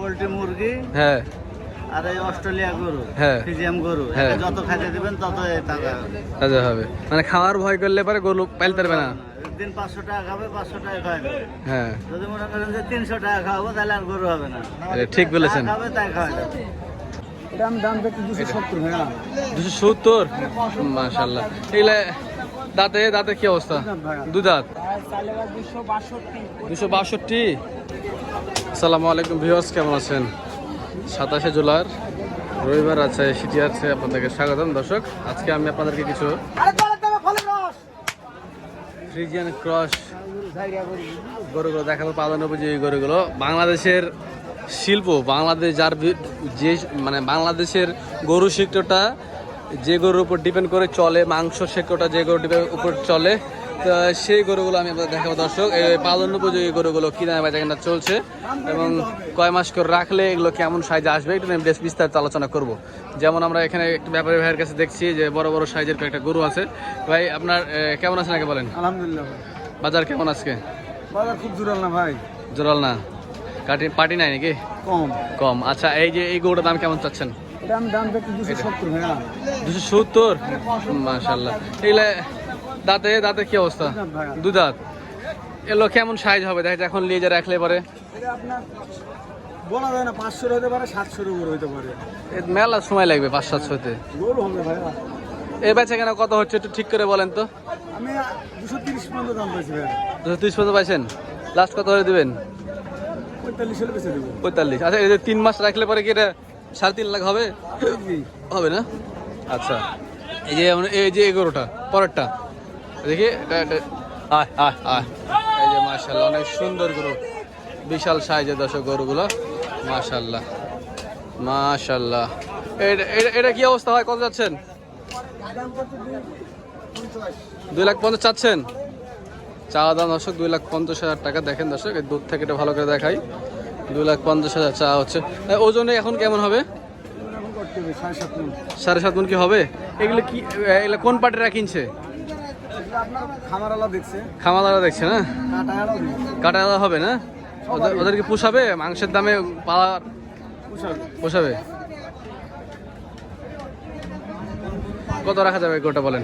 Poultry মুরগি হ্যাঁ। আর এই অস্ট্রেলিয়া গরু হ্যাঁ। ফিজিয়াম গরু হ্যাঁ। যত খাইতে দিবেন তত এ টাকা তাজা হবে। মানে খাওয়ার ভয় করলে পরে গরু পাইতে পারবে না। দিন পাঁচশো টাকা খাবে পাঁচশো টাকা হ্যাঁ। যদি মনে করেন যে তিনশো টাকা খাওয়াবো তাহলে আর গরু হবে না। ঠিক বলেছেন। খাবে তাই দাম দেখতে দুশো সত্তর ভাইয়া দুশো সত্তর? মাশাল্লাহ এগুলা দাঁতে দাঁতে কি অবস্থা? দু দাঁত দুশো বাষট্টি? আসসালামু আলাইকুম ভিউয়ার্স কেমন আছেন? সাতাশে জুলাইয়ের রবিবার আছে সিটি আছে আপনাদেরকে স্বাগতম। দর্শক আজকে আমি আপনাদেরকে কিছু ফ্রিজিয়ান ক্রস গরুগুলো দেখাবো পালন উপযোগী গরুগুলো। বাংলাদেশের শিল্প বাংলাদেশ যার যে মানে বাংলাদেশের গরু সেক্টরটা যে গরুর উপর ডিপেন্ড করে চলে মাংস সেক্টরটা যে গরুর উপর চলে তো সেই গরুগুলো আমি আপনাদের দেখাবো দর্শক। এই পালন উপযোগী গরুগুলো কি দামে বেচা কেনা চলছে এবং কয় মাস করে রাখলে এগুলো কেমন সাইজে আসবে একটু আমি বেশ বিস্তারিত আলোচনা করব। যেমন আমরা এখানে একটু ব্যাপারী ভাইয়ের কাছে দেখছি যে বড় বড় সাইজের কয়েকটা গরু আছে। ভাই আপনার কেমন আছেন আগে বলেন? আলহামদুলিল্লাহ বাজার কেমন আজকে? বাজার খুব জোরাল না ভাই। জোরাল না। কাটি পার্টি নাই নাকি? কম। কম। আচ্ছা এই যে এই গরুটার দাম কেমন চাচ্ছেন? দাম দুশো সত্তর দুশো এগুলা দাঁতে দাঁতে কি অবস্থা? দু দাঁত। এগুলো কেমন সাইজ হবে? দেখা এখন নিয়ে যা রাখলে পরে। বলা যায় না পাঁচশোর হতে পারে সাতশোর উপর হতে পারে। মেলা সময় লাগবে পাঁচ সাতশো হতে হবে বেচা কেন কত হচ্ছে একটু ঠিক করে বলেন তো। আমি দুশো তিরিশ পর্যন্ত দাম পেয়েছি দুশো তিরিশ পর্যন্ত পাইছেন? লাস্ট কত করে দেবেন? পঁয়তাল্লিশ হলে আচ্ছা এই যে তিন মাস রাখলে পরে কি এটা সাড়ে তিন লাখ হবে? হবে না? আচ্ছা। এই যে এই যে এগারোটা পরেরটা। দেখি আয় আয় আয়। এই যে মাশাল্লাহ অনেক সুন্দর গরু। বিশাল সাইজের দর্শক গরুগুলো। মাশাল্লাহ মাশাল্লাহ এটা কি অবস্থা হয় কত যাচ্ছেন? দুই লাখ পঞ্চাশ চাচ্ছেন? চাওয়া দাম দর্শক দুই লাখ পঞ্চাশ হাজার টাকা। দেখেন দর্শক এই দূর থেকে এটা ভালো করে দেখাই। দুই লাখ পঞ্চাশ হাজার চাওয়া হচ্ছে। ওজনে এখন কেমন হবে? সাড়ে সাত মন। কি হবে? এগুলো কি এগুলো কোন পার্টিরা কিনছে? খামারালা দেখছে। না? কাটায়ালাও দেখছে। কাটা হবে না? ওদের ওদের কি পোষাবে? মাংসের দামে পাওয়ার পোষাবে। কত রাখা যাবে গোটা বলেন?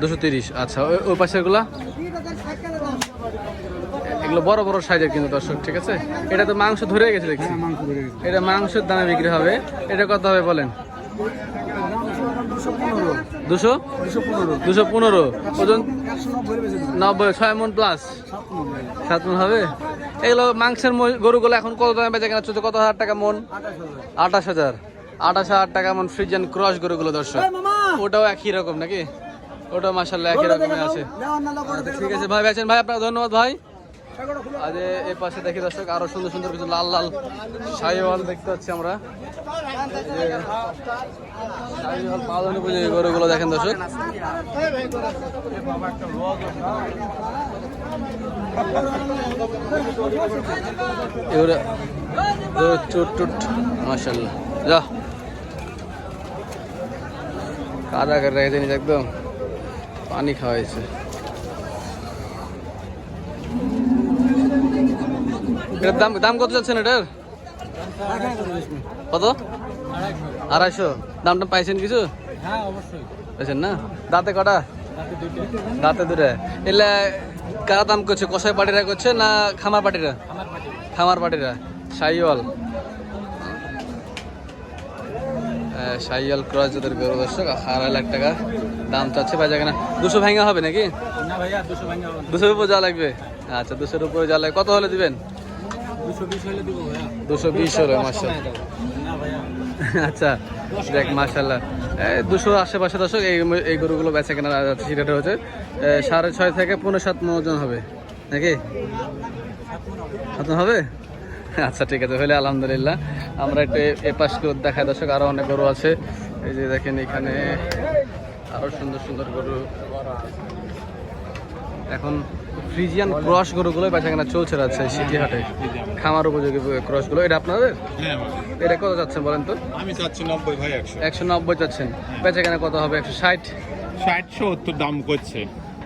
দুশো তিরিশ আচ্ছা ওই- ওই পাশেরগুলা এগুলো বড় বড় সাইজের কিন্তু দর্শক ঠিক আছে? এটা তো মাংস ধরে গেছে দেখছি। হ্যাঁ এটা মাংসের দামে বিক্রি হবে। এটা কত হবে বলেন? দুশো? দুশো পনেরো। ওজন? নব্বই ছয় মন প্লাস সাত মন হবে? এগুলো মাংসের গরুগুলো এখন কত দামে বেচা কেনা চলছে? কত হাজার টাকা মন? আঠাশ হাজার। আঠাশ হাজার টাকা মন ফ্রিজিয়ান ক্রস গরুগুলো দর্শক। ওটাও একই রকম নাকি? ওটাও মাসাল্লাহ একই রকমই আছে। আচ্ছা, ঠিক আছে ভাই বেচেন। ভাই আপনাকে ধন্যবাদ ভাই। আজ এ- পাশে দেখি দর্শক আরও সুন্দর সুন্দর কিছু লাল লাল শাহিওয়াল দেখতে পাচ্ছি আমরা। গরুগুলো দেখেন দর্শক চুট যা। কাদা করে রেখে দিন একদম পানি খাওয়াইছে এটার দাম দাম কত যাচ্ছেন এটার? কত? আড়াইশো? দামটা পাইছেন কিছু? হ্যাঁ অবশ্যই। পাইছেন না? দাঁতে কটা? দাঁতে দূরে এলে কারা দাম করছে? কষাই পাটিরা করছে না খামার পাটিরা খামার পাটিরা সাইওয়াল সাইয়াল ক্রস যাদের গরু দর্শক আড়াই লাখ টাকা দাম চাচ্ছে। বাজা কেনা দুশো ভাঙা হবে নাকি? দুশোর উপর যা লাগবে। আচ্ছা দুশোর উপরে যা লাগবে। কত হলে দিবেন? দুশো বিশ হলে দিব আচ্ছা দেখ মাসাল্লাহ দুশো আশেপাশে দর্শক, এই এই গরুগুলো বেচা কেনা সেটা হচ্ছে। সাড়ে ছয় থেকে পনেরো সাত ওজন হবে। নাকি? হবে? আচ্ছা ঠিক আছে, হলে আলহামদুলিল্লাহ। আমরা একটু এ- পাশ দেখাই, দর্শক আরও অনেক গরু আছে। এই যে দেখেন এখানে আরও সুন্দর সুন্দর গরু। এখন ফ্রিজিয়ান ক্রস গরুগুলো বেচা কেনা চলছে রাজশাহী সিটি হাটে। খামার উপযোগী ক্রসগুলো এটা আপনাদের? হ্যাঁ এটা কত যাচ্ছেন বলেন তো? আমি চাচ্ছি নব্বই ভাই একশো। একশো নব্বই চাচ্ছেন। বেচা কেনা কত হবে? একশো ষাট? ষাট সত্তর দাম করছে।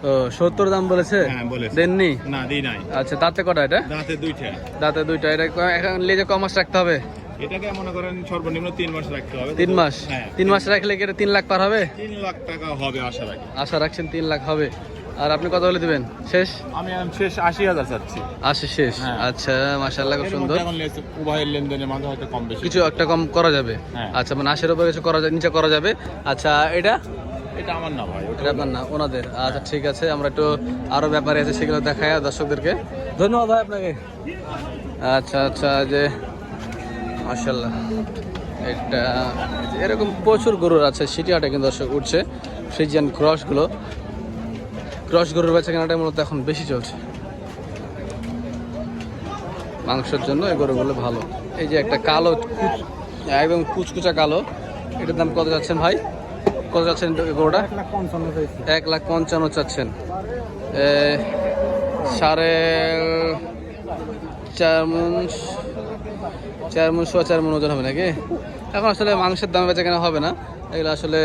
ও সত্তর দাম বলেছে? হ্যাঁ। দেননি? না দিই নাই। আচ্ছা দাঁতে কটা এটা? দাঁতে দুইটা। দাঁতে দুইটা। এটা এখন লেজে কমাস রাখতে হবে? এটাকে মনে করেন সর্বনিম্ন তিন মাস রাখতে হবে। তিন মাস? হ্যাঁ। তিন মাস রাখলে কি এটা তিন লাখ পার হবে? তিন লাখ টাকা হবে আশা রাখি। আশা রাখছেন তিন লাখ হবে। আর আপনি কত বলে দিবেন? শেষ? আমি শেষ আশি হাজার চাচ্ছি। আশি শেষ? হ্যাঁ। আচ্ছা মাশাল্লাহ খুব সুন্দর। উভয়ের লেনদেনের মাঝে হয়তো কম বেশি। কিছু একটা কম করা যাবে? হ্যাঁ। আচ্ছা মানে আশির উপরে কিছু করা নিচে করা যাবে? আচ্ছা এটা? এটা আমার না ভাই এটা আপনার না ওনাদের। আচ্ছা ঠিক আছে আমরা একটু আরও ব্যাপারে আছে সেগুলো দেখাই দর্শকদেরকে। ধন্যবাদ ভাই আপনাকে। আচ্ছা আচ্ছা যে মার্শাল্লাহ এটা এরকম প্রচুর গরুর আছে সিটি হাটে কিন্তু দর্শক উঠছে ফ্রিজিয়ান ক্রসগুলো। ক্রস গরুর বেচা কেনাটা মূলত এখন বেশি চলছে। মাংসের জন্য এই গরুগুলো ভালো। এই যে একটা কালো একদম কুচকুচা কালো। এটার দাম কত যাচ্ছেন ভাই? কত যাচ্ছেন গরুটা? এক লাখ পঞ্চান্ন চাচ্ছেন। সাড়ে চার মন চার মন সোয়া চার মন ওজন হবে নাকি? এখন আসলে মাংসের দামে বেচা কেনা হবে না। এগুলো আসলে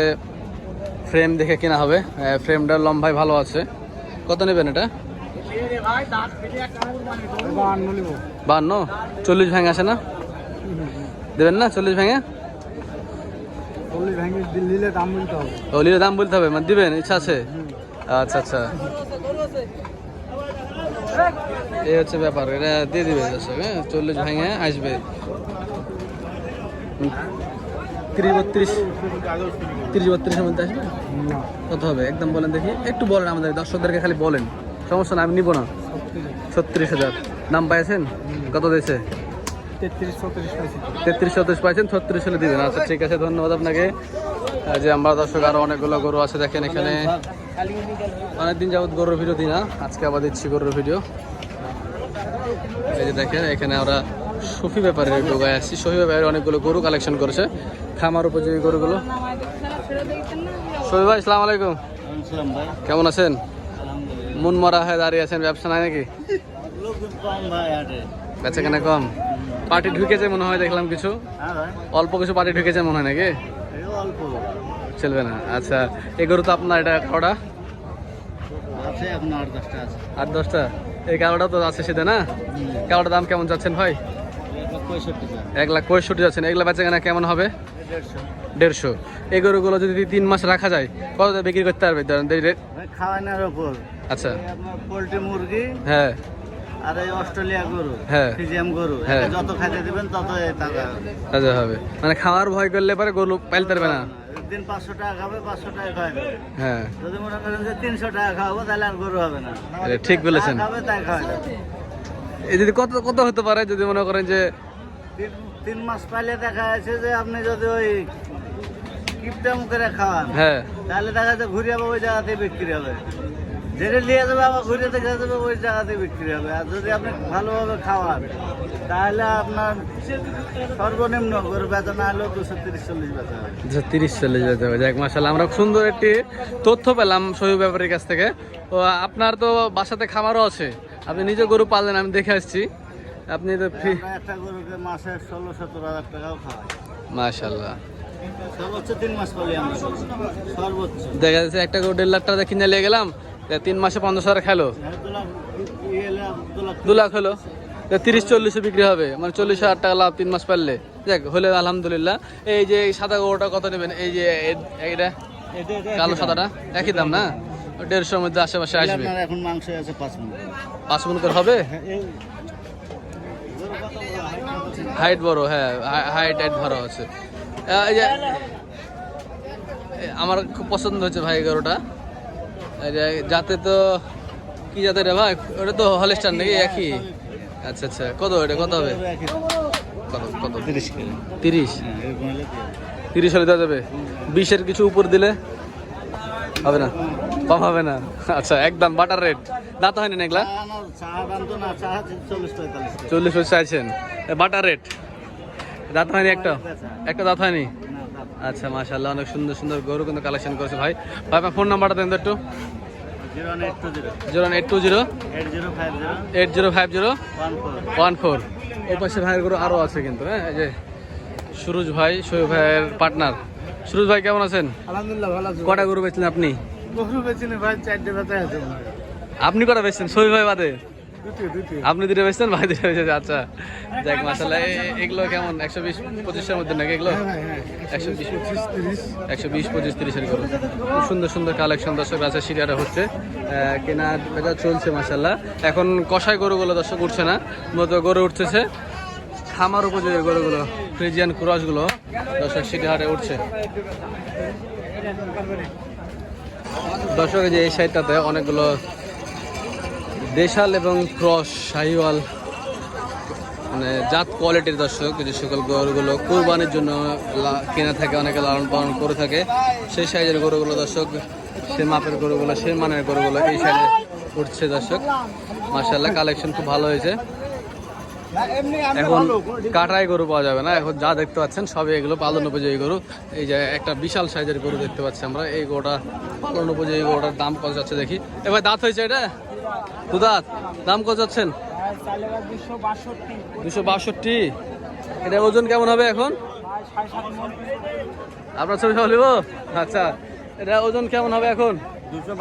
ফ্রেম দেখে কেনা হবে। ফ্রেমটার লম্বাই ভালো আছে। কত নেবেন এটা? বান্ন চল্লিশ ভেঙে আসে না? দেবেন না চল্লিশ ভেঙে? চল্লিশ ভেঙে দাম বলতে হবে মানে দিবেন, ইচ্ছা আছে? আচ্ছা আচ্ছা। এই হচ্ছে ব্যাপার, এটা দিয়ে দিবে হ্যাঁ? চল্লিশ ভেঙে আসবে। তিরিশ বত্রিশ তিরিশ বত্রিশের মধ্যে আসবে? কত হবে? একদম বলেন দেখি। একটু বলেন আমাদের দর্শকদেরকে খালি বলেন। সমস্যা না আমি নিবো না। ছত্রিশ হাজার। নাম পাইছেন? কত দিয়েছে? তেত্রিশ চৌত্রিশ পাইছেন ছত্রিশ হলে দিবেন। আচ্ছা ঠিক আছে ধন্যবাদ আপনাকে। যে আমরা দর্শক আরও অনেকগুলো গরু আছে দেখেন এখানে। অনেকদিন যাবত গরুর ভিডিও দিই না। আজকে আবার দিচ্ছি গরুর ভিডিও। এই যে দেখেন এখানে আমরা সফি ব্যাপারে গায়ে আসছি সফি ব্যাপারে অনেকগুলো গরু কালেকশন করেছে। খামার উপযোগী গরুগুলো? সফি ভাই, আসসালামু আলাইকুম। কেমন আছেন? মন মরা হয়ে দাঁড়িয়ে আছেন, ব্যবসা নাই নাকি? বেচা কেনা কম। পার্টি ঢুকেছে মনে হয়, দেখলাম কিছু। অল্প কিছু পার্টি ঢুকেছে মনে হয় নাকি? চলবে না। আচ্ছা এই গরু তো আপনার, এটা আছে আট, দশটা। এই কালোটা তো আছে সেটা না? কালোটার দাম কেমন যাচ্ছেন ভাই? এক লাখ পঁয়ষট্টি যাচ্ছেন। এগুলা বেচা কেনা কেমন হবে? দেড়শো। এই গরুগুলো যদি তিন মাস রাখা যায় কত বিক্রি করতে পারবে? ধরেন খাওয়ানোর ওপর। আচ্ছা। পোলট্রি মুরগি হ্যাঁ। আর এই অস্ট্রেলিয়া গরু হ্যাঁ। ফিজিয়াম গরু হ্যাঁ। যত খাইতে দিবেন তত আচ্ছা হবে। মানে খাওয়ার ভয় করলে পরে গরু পাইতে পারবে না। দিন পাঁচশো টাকা খাবে পাঁচশো টাকা হ্যাঁ। যদি মনে করেন যে তিনশো টাকা খাওয়াবো তাহলে আর গরু হবে না। ঠিক বলেছেন। খাবে তাই যদি কত কত হতে পারে যদি মনে করেন যে তিন মাস পাইলে দেখা যাচ্ছে যে আপনি যদি ওই কিপটা করে খাওয়ান হ্যাঁ। তাহলে দেখা যাচ্ছে ঘুরে যাবে ওই জায়গাতেই বিক্রি হবে। যেটা নিয়ে যাবে আবার ঘুরে দেখা যাবে ওই জায়গাতেই বিক্রি হবে। আর যদি আপনি ভালোভাবে খাওয়ান তাহলে আপনার সর্বনিম্ন গরু বেচা না হলেও দুশো তিরিশ চল্লিশ বেচা হবে। আচ্ছা তিরিশ চল্লিশ যেতে হবে। যাক মাসাল্লাহ আমরা সুন্দর একটি তথ্য পেলাম শহীদ ব্যাপারীর কাছ থেকে। ও আপনার তো বাসাতে খামারও আছে। আপনি নিজে গরু পাললেন আমি দেখে আসছি। আপনি তো ফ্রি একটা গরুকে মাসে ষোলো সতেরো হাজার টাকাও খাওয়াই। মাশাল্লাহ সর্বোচ্চ তিন মাস পালি আমরা সর্বোচ্চ। দেখা যাচ্ছে একটা গরু দেড় লাখ টাকা কিনে নিয়ে গেলাম তিন মাসে পঞ্চাশ হাজার খাইলো হ্যাঁ, দু লাখ হলো। তিরিশ চল্লিশে বিক্রি হবে। মানে চল্লিশ হাজার টাকা লাভ তিন মাস পারলে। যাক হলে আলহামদুলিল্লাহ। এই যে সাদা গরুটা কত নেবেন? এই যে এটা কালো সাদাটা? একই দাম না? দেড়শোর মধ্যে আশেপাশে আসবে। এখন মাংস আছে পাঁচ মিনিট পাঁচ মন করে হবে? হাইট বড় হ্যাঁ হাইট হাইট ভরা আছে এই যে আমার খুব পছন্দ হচ্ছে ভাই গরুটা। যাতে তো কি যাতে রে ভাই? ওটা তো হলেস্টার নাকি? একই? আচ্ছা আচ্ছা কত এটা কত হবে? কত কত? তিরিশ তিরিশ? হ্যাঁ। তিরিশ হলে দেওয়া যাবে। বিশের কিছু উপর দিলে হবে না? কম হবে না। আচ্ছা একদম বাটার রেট দাঁত হয়নি এগুলা? চল্লিশ পয়সা চাইছেন। বাটার রেট দাঁত হয়নি একটা? একটা দাঁত হয়নি? আচ্ছা মাশাল্লাহ অনেক সুন্দর সুন্দর গরু কিন্তু কালেকশন করেছে ভাই। ভাই আপনার ফোন নাম্বারটা দেন তো একটু। Zero eight two zero. Eight zero five zero one four. পাশে ভাইয়ের গরু আরও আছে কিন্তু হ্যাঁ এই যে সুরজ ভাই ভাইয়ের পার্টনার সুরজ ভাই কেমন আছেন? আলহামদুলিল্লাহ ভালো কটা গরু বেচলেন আপনি? আছে। আপনি কটা বেচছেন? সবি ভাই বাদে। আপনি দুটো বেচছেন ভাই দুটো বেচেছে আচ্ছা। দেখ মাসাল্লাহ এগুলো কেমন? একশো বিশ পঁচিশের মধ্যে নাকি এগুলো? একশো বিশ পঁচিশ তিরিশ। একশো বিশ পঁচিশ তিরিশের গরু। খুব সুন্দর সুন্দর কালেকশন দর্শক বেচা সিরিয়াটা হচ্ছে। কেনা বেচা চলছে মাসাল্লাহ এখন কষাই গরুগুলো দর্শক উঠছে না মতো গরু উঠতেছে। খামার উপযোগী গরুগুলো ফ্রিজিয়ান ক্রসগুলো দর্শক সিটিহাটে উঠছে। দর্শক যে এই সাইডটাতে অনেকগুলো দেশাল এবং ক্রস শাহিওয়াল মানে জাত কোয়ালিটির দর্শক যে সকল গরুগুলো কোরবানির জন্য কেনা থাকে, অনেকে লালন পালন করে থাকে। সেই সাইজের গরুগুলো দর্শক, সে মাপের গরুগুলো সেই মানের গরুগুলো এই সাইডে উঠছে দর্শক। মার্শাল্লাহ কালেকশন খুব ভালো হয়েছে। এখন কাটাই গরু পাওয়া যাবে না। এখন যা দেখতে পাচ্ছেন সবই এগুলো পালন উপযোগী গরু। এই যে একটা বিশাল সাইজের গরু দেখতে পাচ্ছি আমরা। এই গরুটা পালন উপযোগী গরুটার দাম কত যাচ্ছে দেখি। এবার দাঁত হয়েছে এটা? দু দাঁত দাম কত যাচ্ছেন? দুশো বাষট্টি। এটা ওজন কেমন হবে এখন? আপনার ছবি সব নিব? আচ্ছা। এটা ওজন কেমন হবে এখন? দুশো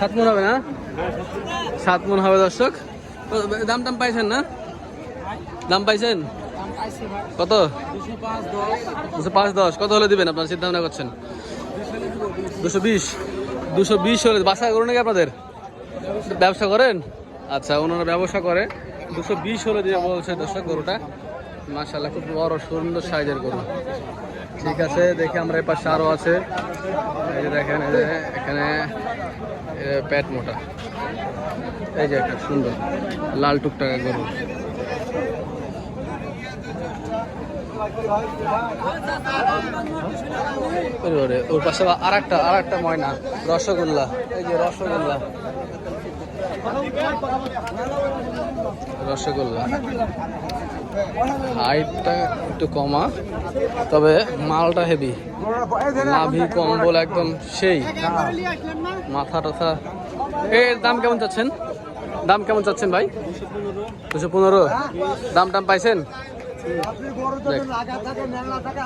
সাত মন হবে না? সাত মন হবে দর্শক। দাম টাম পাইছেন না? দাম পাইছেন? কত? দুশো পাঁচ দশ। কত হলে দিবেন আপনার? ভাবনা করছেন। দুশো বিশ। দুশো বিশ হলে বাসা করুন নাকি আপনাদের? ব্যবসা করেন? আচ্ছা ওনারা ব্যবসা করে। দুশো বিশ হলে দিয়ে বলছে দর্শক গরুটা। মাসাল্লাহ খুব বড়, সুন্দর সাইজের গরু। ঠিক আছে, দেখি আমরা এ পাশে আরও আছে। এই যে দেখেন এখানে পেট মোটা। এই যে একটা সুন্দর লাল টুকটাকা গরু। ওর পাশে আর একটা আর একটা ময়না, রসগোল্লা। এই যে রসগোল্লা। রসগোল্লা। হাইটটা একটু কমা তবে মালটা হেভি নাভি কম্বল একদম সেই। মাথা টাথা। এর দাম কেমন চাচ্ছেন? দাম কেমন চাচ্ছেন ভাই? দুশো পনেরো। দাম টাম পাইছেন?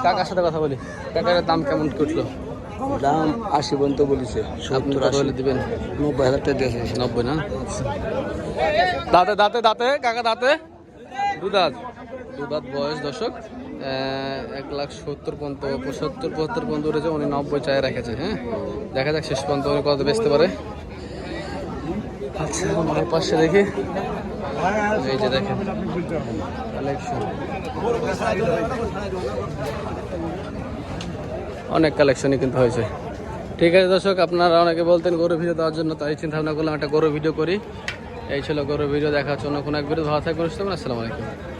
কাকার সাথে কথা বলি। কাকার দাম কেমন করল? দাম আশি পর্যন্ত বলেছে কত হলে দিবেন? নব্বই হাজার টাকা দিয়েছে। নব্বই না? দাঁতে দাঁতে দাঁতে কাকা দাঁতে। দু দাঁত দু দাঁত বয়স দশক এক লাখ সত্তর পর্যন্ত, পঁচাত্তর পঁচাত্তর পর্যন্ত উঠেছে, উনি নব্বই চায় রেখেছে হ্যাঁ? দেখা যাক শেষ পর্যন্ত উনি কত বেচতে পারে। আচ্ছা পাশে দেখি। এই যে দেখেন কালেকশন অনেক কালেকশনই কিন্তু হয়েছে। ঠিক আছে, দর্শক, আপনারা অনেকে বলতেন গরু ভিডিও দেওয়ার জন্য, তাই চিন্তা ভাবনা করলাম, একটা গরু ভিডিও করি। এই ছিল গরু ভিডিও দেখার জন্য কোনো এক ভিডিও ভালো থাকবেন আসসালামু আলাইকুম।